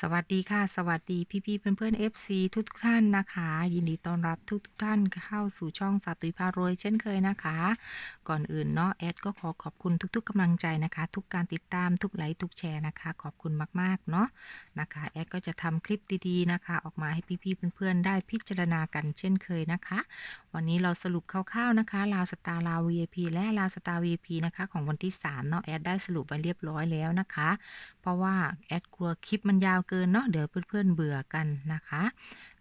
สวัสดีค่ะ สวัสดีพี่ๆเพื่อนๆ FC ทุกท่านนะคะ ยินดีต้อนรับทุกท่านเข้าสู่ช่องสาตุยพารวยเช่นเคยนะคะ ก่อนอื่นเนาะแอดก็ขอขอบคุณทุก ๆกำลังใจนะคะ ทุกการติดตามทุกไลค์ทุกแชร์นะคะ ขอบคุณมากๆเนาะนะคะแอดก็จะทำคลิปดีๆนะคะ ออกมาให้พี่ๆเพื่อนๆได้พิจารณากันเช่นเคยนะคะ วันนี้เราสรุปคร่าวๆนะคะลาวสตาร์ลาว VIP และลาวสตาร์ VIP นะคะของวันที่3เนาะแอดได้สรุปไปเรียบร้อยแล้วนะคะ เพราะว่าแอดกลัวคลิปมันยาวเกินเนาะเดี๋ยวเพื่อนๆเบื่อกันนะคะ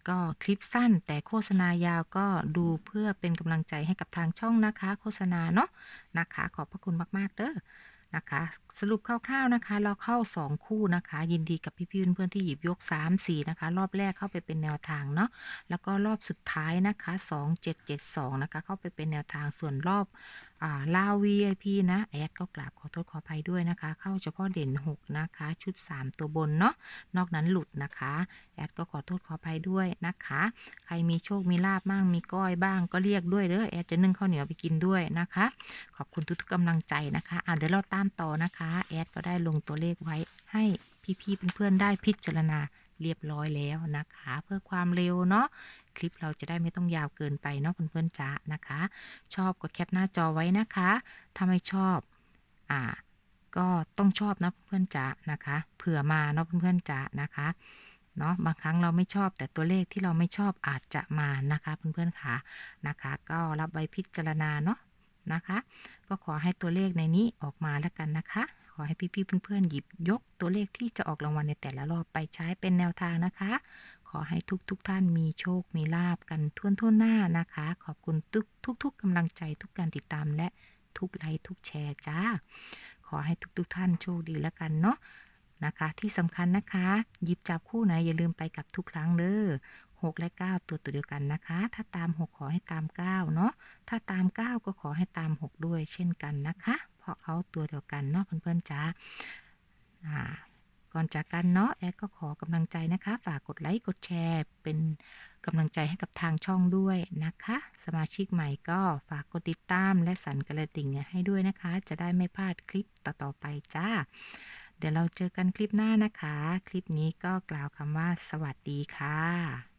ก็คลิปสั้นแต่โฆษณายาวก็ดูเพื่อเป็นกำลังใจให้กับทางช่องนะคะ โฆษณาเนาะนะคะ ขอบพระคุณมากๆเด้อ นะคะ สรุปคร่าวๆนะคะ เราเข้า 2 คู่นะคะ ยินดีกับพี่ๆเพื่อนๆที่หยิบยก 3 4 นะคะ รอบแรกเข้าไปเป็นแนวทางเนาะแล้วก็รอบสุดท้ายนะคะ 2772 นะคะ เข้าไปเป็นแนวทางส่วนรอบอ่าลาว VIP นะแอดก็กราบขอโทษขออภัยด้วยนะคะ เข้าเฉพาะเด่น 6 นะคะ ชุด 3 ตัวบนเนาะนอกนั้นหลุดนะคะแอดก็ขอโทษขออภัยด้วยนะคะ ใครมีโชคมีลาบบ้างมีก้อยบ้างก็เรียกด้วยเด้อแอดจะนึ่งข้าวเหนียวไปกินด้วยนะคะ ขอบคุณทุกๆกำลังใจนะคะอะเดี๋ยวเราตามต่อนะคะ แอดก็ได้ลงตัวเลขไว้ให้พี่ๆเพื่อนๆได้พิจารณาเรียบร้อยแล้วนะคะ เพื่อความเร็วเนาะคลิปเราจะได้ไม่ต้องยาวเกินไปเนาะเพื่อนๆจ้านะคะ ชอบก็แคปหน้าจอไว้นะคะ ถ้าไม่ชอบอ่าก็ต้องชอบนะเพื่อนๆจ๋านะคะเผื่อมาเนาะเพื่อนๆจ๋านะคะเนาะบางครั้งเราไม่ชอบแต่ตัวเลขที่เราไม่ชอบอาจจะมานะคะ เพื่อนๆค่ะนะคะ ก็รับไว้พิจารณาเนาะ นะคะ ก็ขอให้ตัวเลขในนี้ออกมาแล้วกันนะคะ ขอให้พี่ๆเพื่อนๆหยิบยกตัวเลขที่จะออกรางวัลในแต่ละรอบไปใช้เป็นแนวทางนะคะ ขอให้ทุกๆทท่านมีโชคมีลาบกันทั่วทั่วหน้านะคะ ขอบคุณทุกทุกๆกำลังใจทุกการติดตามและทุกไลค์ทุกแชร์จ้า ขอให้ทุกๆทท่านโชคดีแล้วกันเนาะนะคะที่สำคัญนะคะ หยิบจับคู่ไหนอย่าลืมไปกับทุกครั้งเด้อ หกและเก้าตัวตัวเดียวกันนะคะ ถ้าตามหกขอให้ตามเก้าเนาะ ถ้าตามเก้าก็ขอให้ตามหกด้วยเช่นกันนะคะ เพราะเขาตัวเดียวกันเนาะเพื่อนๆจ้าอ่าก่อนจากกันเนาะแอดก็ขอกำลังใจนะคะ ฝากกดไลค์กดแชร์เป็นกำลังใจให้กับทางช่องด้วยนะคะ สมาชิกใหม่ก็ฝากกดติดตามและสั่นกระดิ่งให้ด้วยนะคะ จะได้ไม่พลาดคลิปต่อๆไปจ้า เดี๋ยวเราเจอกันคลิปหน้านะคะ คลิปนี้ก็กล่าวคำว่าสวัสดีค่ะ